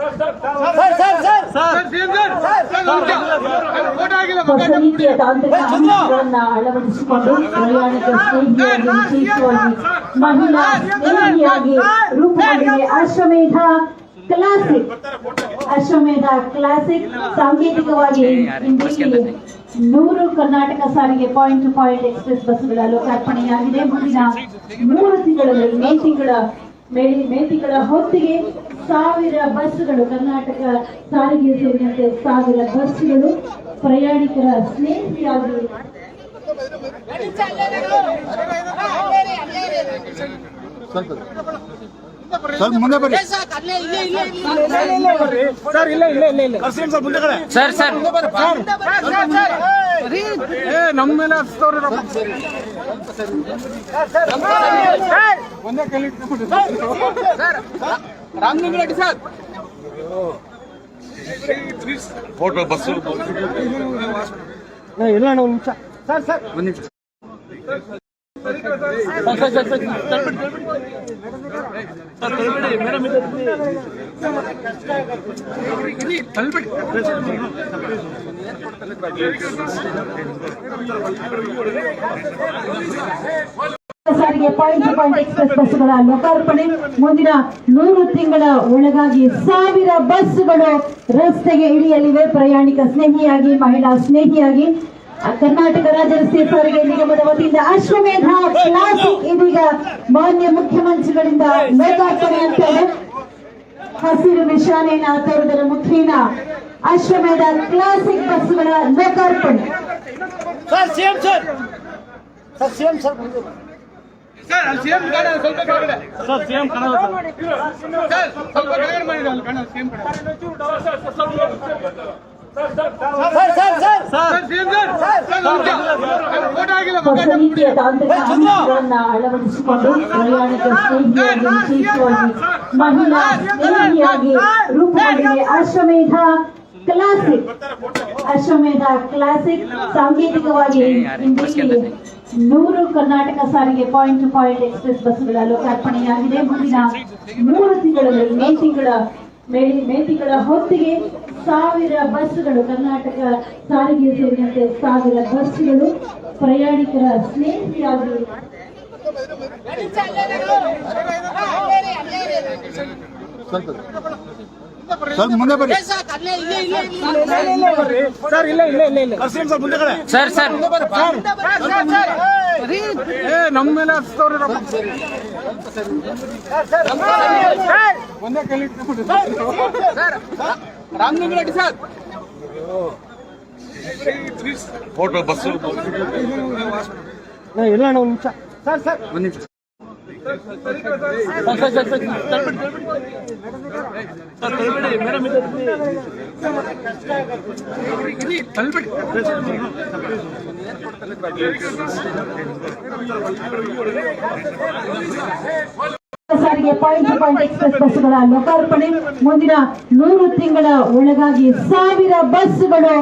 ಹೊಸ ತಾಂತ್ರಿಕ ಅಂಶಗಳನ್ನ ಅಳವಡಿಸಿಕೊಂಡು ಪ್ರಯಾಣಿಕ ಸ್ನೇಹಿಯಾಗಿ ವಿಶೇಷವಾಗಿ ಮಹಿಳಾ ಸ್ನೇಹಿಯಾಗಿ ರೂಪುಗೊಂಡಿದೆ ಅಶ್ವಮೇಧ ಕ್ಲಾಸಿಕ್ ಅಶ್ವಮೇಧ ಕ್ಲಾಸಿಕ್ ಸಾಂಕೇತಿಕವಾಗಿ ಇಂದಿಲ್ಲಿ ನೂರು ಕರ್ನಾಟಕ ಸಾರಿಗೆ ಪಾಯಿಂಟ್ ಟು ಪಾಯಿಂಟ್ ಎಕ್ಸ್ಪ್ರೆಸ್ ಬಸ್ಸುಗಳ ಲೋಕಾರ್ಪಣೆಯಾಗಿದೆ ಮುಂದಿನ ಮೂರು ತಿಂಗಳಲ್ಲಿ ಮೇ ತಿಂಗಳ ಮೇ- ಮೇ ತಿಂಗಳ ಹೊತ್ತಿಗೆ ಸಾವಿರ ಬಸ್ಸುಗಳು ಕರ್ನಾಟಕ ಸಾರಿಗೆ ಸೇರಿದಂತೆ ಸಾವಿರ ಬಸ್ಸುಗಳು ಪ್ರಯಾಣಿಕರ ಸ್ನೇಹಿಯಾಗಿ ಸರ್ ಇಲ್ಲ ಇಲ್ಲ ಇಲ್ಲ ಇಲ್ಲ. ಕರ್ಸಿ ಸ್ವಲ್ಪ ಮುಂದೆ ಕಡೆ. Sir sir. ಏ ನಮ್ಮ ಮೇಲೆ ಹಚ್ತವ್ರಿ ಒಂದೇ ಕಲಿ Ramalinga Reddy sir photo bus ಇಲ್ಲ ಅಣ್ಣ ಸಾರಿಗೆ ಪಾಯಿಂಟ್ ಟು ಪಾಯಿಂಟ್ ಎಕ್ಸ್ಪ್ರೆಸ್ ಬಸ್ಸುಗಳ ಲೋಕಾರ್ಪಣೆ. ಮುಂದಿನ ನೂರು ತಿಂಗಳ ಒಳಗಾಗಿ ಸಾವಿರ ಬಸ್ಸುಗಳು ರಸ್ತೆಗೆ ಇಳಿಯಲಿವೆ. ಪ್ರಯಾಣಿಕ ಸ್ನೇಹಿಯಾಗಿ, ಮಹಿಳಾ ಸ್ನೇಹಿಯಾಗಿ. ಕರ್ನಾಟಕ ರಾಜ್ಯ ರಸ್ತೆ ಸಾರಿಗೆ ನಿಗಮದ ವತಿಯಿಂದ ಅಶ್ವಮೇಧ ಕ್ಲಾಸಿಕ್ ಇದೀಗ ಮಾನ್ಯ ಮುಖ್ಯಮಂತ್ರಿಗಳಿಂದ ಲೋಕಾರ್ಪಣೆ ಅಂತ ಇದೆ ಹಸಿರು ನಿಶಾನೆಯನ್ನ ತೋರುವುದರ ಮುಖೇನ ಅಶ್ವಮೇಧ ಕ್ಲಾಸಿಕ್ ಬಸ್ಸುಗಳ ಲೋಕಾರ್ಪಣೆ. Sir CM sir. Sir CM sir sir ಅಲ್ಲಿ ಸಿಎಂ ಗಾಡಿ ಸ್ವಲ್ಪ ಕೆಳಗಡೆ ಸರ್ ಸಿಎಂ ಕನ್ನಡ ಸರ್ ಸ್ವಲ್ಪ ಕೆಳಗಡೆ ಮಾಡಿ ಅಲ್ಲಿ Kannada CM sir sir sir sir CM sir photo ಆಗಿಲ್ಲ ಹೊಸ ರೀತಿಯ ತಾಂತ್ರಿಕ ಅಂಶಗಳನ್ನ ಅಳವಡಿಸಿಕೊಂಡು ಪ್ರಯಾಣಿಕ ಸ್ನೇಹಿಯಾಗಿ ವಿಶೇಷವಾಗಿ ಮಹಿಳಾ ಸ್ನೇಹಿಯಾಗಿ ರೂಪುಗೊಂಡಿದೆ ಅಶ್ವಮೇಧ ಕ್ಲಾಸಿಕ್ ಅಶ್ವಮೇಧ ಕ್ಲಾಸಿಕ್ ಸಾಂಕೇತಿಕವಾಗಿ ಇಂದಿಲ್ಲಿ ನೂರು ಕರ್ನಾಟಕ ಸಾರಿಗೆ ಪಾಯಿಂಟ್ ಟು ಪಾಯಿಂಟ್ ಎಕ್ಸ್ಪ್ರೆಸ್ ಬಸ್ಗಳ ಲೋಕಾರ್ಪಣೆಯಾಗಿದೆ. ಮುಂದಿನ ಮೂರು ತಿಂಗಳಲ್ಲಿ ಮೇ ತಿಂಗಳ ಮೇ ಮೇ ತಿಂಗಳ ಹೊತ್ತಿಗೆ ಸಾವಿರ ಬಸ್ಸುಗಳು ಕರ್ನಾಟಕ ಸಾರಿಗೆ ಸೇರಿದಂತೆ ಸಾವಿರ ಬಸ್ಗಳು ಪ್ರಯಾಣಿಕರ ಸ್ನೇಹಿಯಾಗಿ ಸ್ವಲ್ಪ. ಮುಂದೆ ಬರ್ರಿ ಸರ್ ಇಲ್ಲ ಇಲ್ಲ ಇಲ್ಲ ಇಲ್ಲ ಕರ್ಸಿ ಸ್ವಲ್ಪ ಮುಂದೆ ಕಡೆ ಸರ್ ಸರ್ ಏ ನಮ್ಮ ಮೇಲೆ ಹಚ್ತವ್ರಿ ಒಂದೇ ಕಲಿ sir Ramalinga Reddy sir photo bus ಇಲ್ಲ ಒಂದು ನಿಮಿಷ ಸರ್ ಸರ್ ಒಂದ್ ನಿಮಿಷ ಸಾರಿಗೆ ಪಾಯಿಂಟ್ ಟು ಪಾಯಿಂಟ್ ಎಕ್ಸ್ಪ್ರೆಸ್ ಬಸ್ಸುಗಳ ಲೋಕಾರ್ಪಣೆ. ಮುಂದಿನ ನೂರು ತಿಂಗಳ ಒಳಗಾಗಿ ಸಾವಿರ ಬಸ್ಸುಗಳು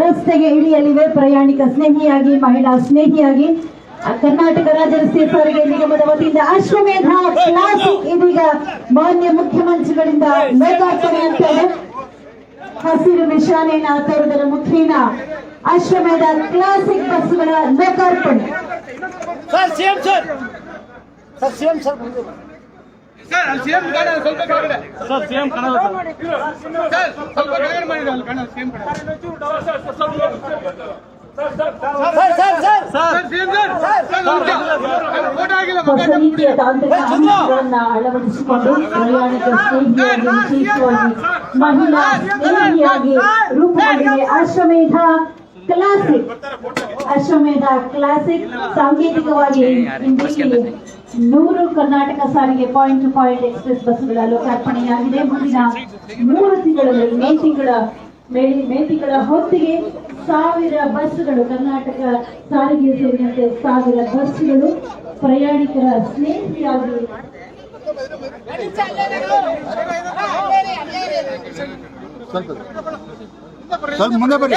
ರಸ್ತೆಗೆ ಇಳಿಯಲಿವೆ. ಪ್ರಯಾಣಿಕ ಸ್ನೇಹಿಯಾಗಿ, ಮಹಿಳಾ ಸ್ನೇಹಿಯಾಗಿ. ಕರ್ನಾಟಕ ರಾಜ್ಯ ರಸ್ತೆ ಸಾರಿಗೆ ನಿಗಮದ ವತಿಯಿಂದ ಅಶ್ವಮೇಧ ಕ್ಲಾಸಿಕ್ ಇದೀಗ ಮಾನ್ಯ ಮುಖ್ಯಮಂತ್ರಿಗಳಿಂದ ಲೋಕಾರ್ಪಣೆ ಅಂತ ಇದೆ ಹಸಿರು ನಿಶಾನೆಯನ್ನ ತರುವುದರ ಮುಖೇನ ಅಶ್ವಮೇಧ ಕ್ಲಾಸಿಕ್ ಬಸ್ಸುಗಳ ಲೋಕಾರ್ಪಣೆ. ಸ್ವಲ್ಪ. ಕೆಳಗಡೆ ಸರ್ ಸಿಎಂ ಕನ್ನಡ ಸರ್ ಸ್ವಲ್ಪ ಕೆಳಗಡೆ ಮಾಡಿ ಅಲ್ಲಿ Kannada CM sir sir sir sir CM sir photo ಆಗಿಲ್ಲ ಹೊಸ ರೀತಿಯ ತಾಂತ್ರಿಕ ಅಂಶಗಳನ್ನ ಅಳವಡಿಸಿಕೊಂಡು ಪ್ರಯಾಣಿಕ ಸ್ನೇಹಿಯಾಗಿ ವಿಶೇಷವಾಗಿ ಮಹಿಳಾ ಸ್ನೇಹಿಯಾಗಿ ರೂಪುಗೊಂಡಿದೆ ಅಶ್ವಮೇಧ ಕ್ಲಾಸಿಕ್ ಅಶ್ವಮೇಧ ಕ್ಲಾಸಿಕ್ ಸಾಂಕೇತಿಕವಾಗಿ ಇಂದಿಲ್ಲಿ ನೂರು ಕರ್ನಾಟಕ ಸಾರಿಗೆ ಪಾಯಿಂಟ್ ಟು ಪಾಯಿಂಟ್ ಎಕ್ಸ್ಪ್ರೆಸ್ ಬಸ್ಸುಗಳ ಲೋಕಾರ್ಪಣೆಯಾಗಿದೆ ಮುಂದಿನ ಮೂರು ತಿಂಗಳಲ್ಲಿ ಮೇ ತಿಂಗಳ ಮೇ ಮೇ ತಿಂಗಳ ಹೊತ್ತಿಗೆ ಸಾವಿರ ಬಸ್ಸುಗಳು ಕರ್ನಾಟಕ ಸಾರಿಗೆ ಸೇರಿದಂತೆ ಸಾವಿರ ಬಸ್ಸುಗಳು ಪ್ರಯಾಣಿಕರ ಸ್ನೇಹಿಯಾಗಿ ಸ್ವಲ್ಪ ಸ್ವಲ್ಪ ಮುಂದೆ ಬರ್ರಿ.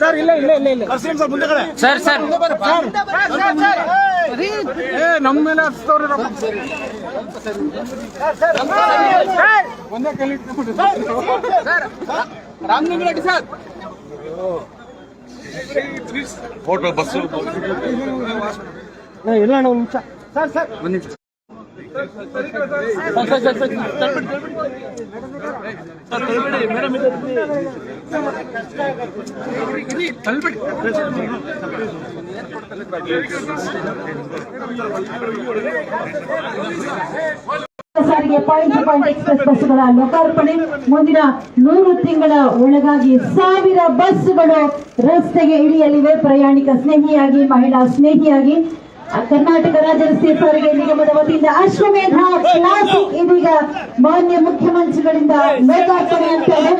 ಸರ್ ಇಲ್ಲ ಇಲ್ಲ ಇಲ್ಲ ಇಲ್ಲ. ಕರ್ಸಿ ಸ್ವಲ್ಪ ಮುಂದೆ ಕಡೆ. Sir sir. ಸರ್ ಏ ನಮ್ಮ ಮೇಲೆ ಹಚ್ತವ್ರಿ ಒಂದೇ ಕಲಿ Ramalinga Reddy sir photo bus ಇಲ್ಲ ಅಣ್ಣ ಒಂದು ನಿಮಿಷ ಸರ್ ಸರ್ ಒಂದು ನಿಮಿಷ ಸರ್ ಸರ್ ಸರ್ ಸರ್ ತಳ್ಬಿಡಿ ಪಾಯಿಂಟ್ ಪಾಯಿಂಟ್ ಎಕ್ಸ್ಪ್ರೆಸ್ ಬಸ್ಸುಗಳ ಲೋಕಾರ್ಪಣೆ. ಮುಂದಿನ ನೂರು ತಿಂಗಳ ಒಳಗಾಗಿ ಸಾವಿರ ಬಸ್ಗಳು ರಸ್ತೆಗೆ ಇಳಿಯಲಿವೆ. ಪ್ರಯಾಣಿಕ ಸ್ನೇಹಿಯಾಗಿ, ಮಹಿಳಾ ಸ್ನೇಹಿಯಾಗಿ. ಕರ್ನಾಟಕ ರಾಜ್ಯ ರಸ್ತೆ ಸಾರಿಗೆ ನಿಗಮದ ವತಿಯಿಂದ ಅಶ್ವಮೇಧ ಕ್ಲಾಸಿಕ್ ಇದೀಗ ಮಾನ್ಯ ಮುಖ್ಯಮಂತ್ರಿಗಳಿಂದ ಲೋಕಾರ್ಪಣೆ ಅಂತ ಇದೆ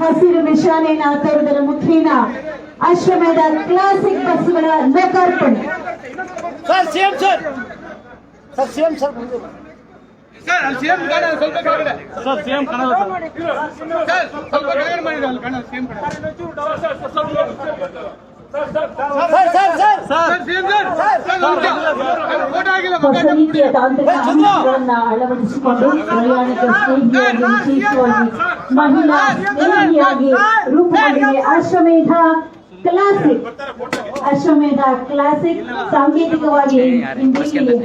ಹಸಿರು ನಿಶಾನೆಯನ್ನ ತರುವುದರ ಮುಖೇನ ಅಶ್ವಮೇಧ ಕ್ಲಾಸಿಕ್ ಬಸ್ಸುಗಳ ಲೋಕಾರ್ಪಣೆ. Sir CM sir. Sir CM sir sir ಅಲ್ಲಿ ಸಿಎಂ ಗಾಡಿ ಸ್ವಲ್ಪ ಕೆಳಗಡೆ ಸರ್ ಸಿಎಂ ಕನ್ನಡ ಸರ್ ಸ್ವಲ್ಪ ಕೆಳಗಡೆ ಮಾಡಿದ್ರೆ ಅಲ್ಲಿ Kannada CM sir sir sir sir CM sir photo ಆಗಿಲ್ಲ ಹೊಸ ರೀತಿಯ ತಾಂತ್ರಿಕ ಅಂಶಗಳನ್ನ ಅಳವಡಿಸಿಕೊಂಡು ಪ್ರಯಾಣಿಕ ಸ್ನೇಹಿಯಾಗಿ ವಿಶೇಷವಾಗಿ ಮಹಿಳಾ ಸ್ನೇಹಿಯಾಗಿ ರೂಪುಗೊಂಡಿದೆ ಅಶ್ವಮೇಧ ಕ್ಲಾಸಿಕ್ ಅಶ್ವಮೇಧ ಕ್ಲಾಸಿಕ್ ಸಾಂಕೇತಿಕವಾಗಿ ಇಂದಿಗೆ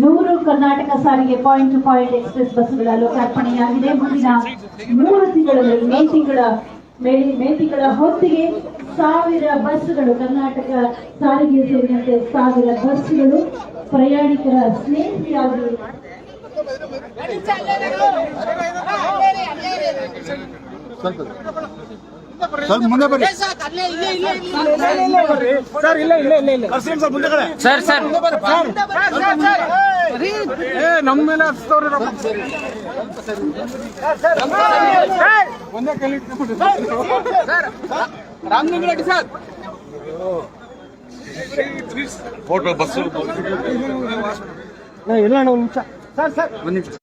ನೂರು ಕರ್ನಾಟಕ ಸಾರಿಗೆ ಪಾಯಿಂಟ್ ಟು ಪಾಯಿಂಟ್ ಎಕ್ಸ್ಪ್ರೆಸ್ ಬಸ್ಗಳ ಲೋಕಾರ್ಪಣೆಯಾಗಿದೆ ಮುಂದಿನ ಮೂರು ತಿಂಗಳಲ್ಲಿ ಮೇ ತಿಂಗಳ ಮೇ ತಿಂಗಳ ಹೊತ್ತಿಗೆ ಸಾವಿರ ಬಸ್ಸುಗಳು ಕರ್ನಾಟಕ ಸಾರಿಗೆ ಸೇರಿದಂತೆ ಸಾವಿರ ಬಸ್ಸುಗಳು ಪ್ರಯಾಣಿಕರ ಸ್ವಲ್ಪ ಸ್ವಲ್ಪ ಮುಂದೆ ಬರ್ರಿ. ಸರ್ ಇಲ್ಲ ಇಲ್ಲ ಇಲ್ಲ ಇಲ್ಲ ಸರ್ ಮುಂದೆ ಕಡೆ. Sir sir. ಏ ನಮ್ಮ ಮೇಲೆ ಹಚ್ತವ್ರಿ ಒಂದೇ ಕಲಿ Ramalinga Reddy sir photo bus ಇಲ್ಲ ಅಣ್ಣ ಒಂದು ನಿಮಿಷ. Sir sir. ಒಂದು ನಿಮಿಷ.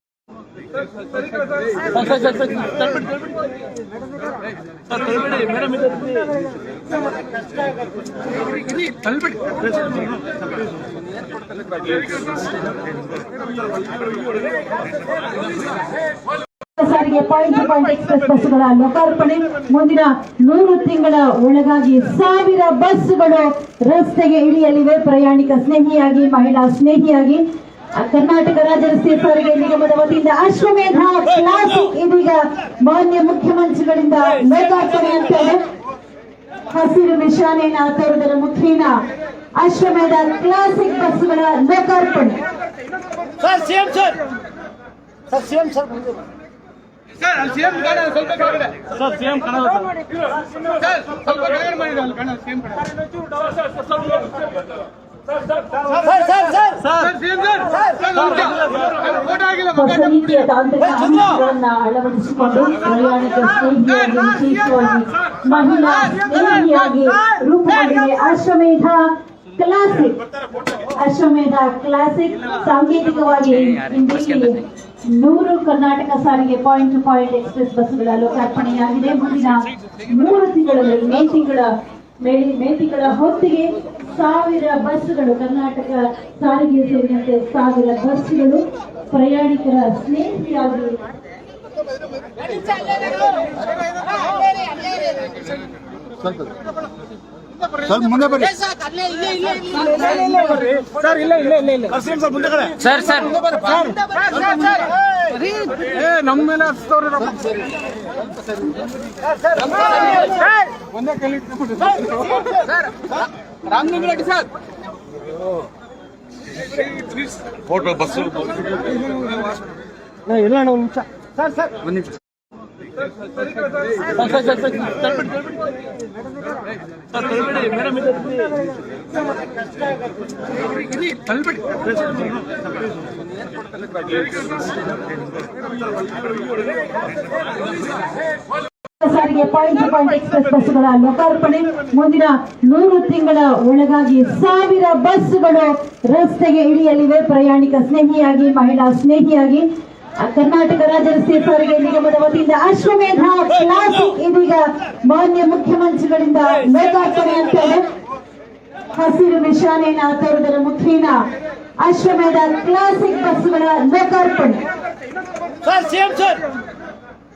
ಸಾರಿಗೆ ಪಾಯಿಂಟ್ ಪಾಯಿಂಟ್ ಎಕ್ಸ್ಪ್ರೆಸ್ ಬಸ್ಸುಗಳ ಲೋಕಾರ್ಪಣೆ. ಮುಂದಿನ ನೂರು ತಿಂಗಳ ಒಳಗಾಗಿ ಸಾವಿರ ಬಸ್ಗಳು ರಸ್ತೆಗೆ ಇಳಿಯಲಿವೆ. ಪ್ರಯಾಣಿಕ ಸ್ನೇಹಿಯಾಗಿ, ಮಹಿಳಾ ಸ್ನೇಹಿಯಾಗಿ. ಕರ್ನಾಟಕ ರಾಜ್ಯ ರಸ್ತೆ ಸಾರಿಗೆ ನಿಗಮದ ವತಿಯಿಂದ ಅಶ್ವಮೇಧ ಕ್ಲಾಸಿಕ್ ಇದೀಗ ಮಾನ್ಯ ಮುಖ್ಯಮಂತ್ರಿಗಳಿಂದ ಲೋಕಾರ್ಪಣೆ ಅಂತ ಇದೆ ಹಸಿರು ನಿಶಾನೆಯನ್ನ ತರುವುದರ ಮುಖೇನ ಅಶ್ವಮೇಧ ಕ್ಲಾಸಿಕ್ ಬಸ್ಸುಗಳ ಲೋಕಾರ್ಪಣೆ. Sir sir sir. CM sir sir ಅಲ್ಲಿ ಸಿಎಂ ಗಾಡಿ ಸ್ವಲ್ಪ ಕೆಳಗಡೆ ಸರ್ ಸಿಎಂ ಕನ್ನಡ ಸರ್ ಸ್ವಲ್ಪ ಕೆಳಗಡೆ ಮಾಡಿದ್ರೆ ಅಲ್ಲಿ Kannada CM sir sir sir sir CM sir photo ಆಗಿಲ್ಲ ಹೊಸ ರೀತಿಯ ತಾಂತ್ರಿಕ ಅಂಶಗಳನ್ನ ಅಳವಡಿಸಿಕೊಂಡು ಪ್ರಯಾಣಿಕ ಸ್ನೇಹಿಯಾಗಿ ವಿಶೇಷವಾಗಿ ಮಹಿಳಾ ಸ್ನೇಹಿಯಾಗಿ ರೂಪುಗೊಂಡಿದೆ ಅಶ್ವಮೇಧ ಕ್ಲಾಸಿಕ್ ಅಶ್ವಮೇಧ ಕ್ಲಾಸಿಕ್ ಸಾಂಕೇತಿಕವಾಗಿ ಇಂದಿಗೆ ನೂರು ಕರ್ನಾಟಕ ಸಾರಿಗೆ ಪಾಯಿಂಟ್ ಟು ಪಾಯಿಂಟ್ ಎಕ್ಸ್ಪ್ರೆಸ್ ಬಸ್ಸುಗಳ ಲೋಕಾರ್ಪಣೆಯಾಗಿದೆ ಮುಂದಿನ ಮೂರು ತಿಂಗಳಲ್ಲಿ ಮೇ ತಿಂಗಳ ಮೇ ಮೇತಿಗಳ ಹೊತ್ತಿಗೆ ಸಾವಿರ ಬಸ್ಗಳು ಕರ್ನಾಟಕ ಸಾರಿಗೆ ಸೇರಿದಂತೆ ಸಾವಿರ ಬಸ್ಗಳು ಪ್ರಯಾಣಿಕರ ಸ್ನೇಹಿಯಾಗಿ ಬರ್ರಿ. ಸರ್ ಇಲ್ಲ ಇಲ್ಲ ಇಲ್ಲ ಇಲ್ಲ. ಸಿಎಂ ಸರ್ ಮುಂದೆ ಕಡೆ. Sir sir. ಏ ನಮ್ಮ ಮೇಲೆ ಒಂದೇ ರೆಡ್ಡಿ ಸರ್ ಫೋಟೋ ಬಸ್ಸು ಇಲ್ಲ ಒಂದು ನಿಮಿಷ. Sir sir. ಒಂದು ನಿಮಿಷ. ಸಾರಿಗೆ ಪಾಯಿಂಟ್ ಟು ಪಾಯಿಂಟ್ ಎಕ್ಸ್ಪ್ರೆಸ್ ಬಸ್ಸುಗಳ ಲೋಕಾರ್ಪಣೆ. ಮುಂದಿನ ನೂರು ತಿಂಗಳ ಒಳಗಾಗಿ ಸಾವಿರ ಬಸ್ಗಳು ರಸ್ತೆಗೆ ಇಳಿಯಲಿವೆ. ಪ್ರಯಾಣಿಕ ಸ್ನೇಹಿಯಾಗಿ, ಮಹಿಳಾ ಸ್ನೇಹಿಯಾಗಿ. ಕರ್ನಾಟಕ ರಾಜ್ಯ ರಸ್ತೆ ಸಾರಿಗೆ ನಿಗಮದ ವತಿಯಿಂದ ಅಶ್ವಮೇಧ ಕ್ಲಾಸಿಕ್ ಇದೀಗ ಮಾನ್ಯ ಮುಖ್ಯಮಂತ್ರಿಗಳಿಂದ ಇದೆ ಹಸಿರು ನಿಶಾನೆಯನ್ನ ತೋರುವುದರ ಮುಖೇನ ಅಶ್ವಮೇಧ ಕ್ಲಾಸಿಕ್ ಬಸ್ಸುಗಳ ಲೋಕಾರ್ಪಣೆ.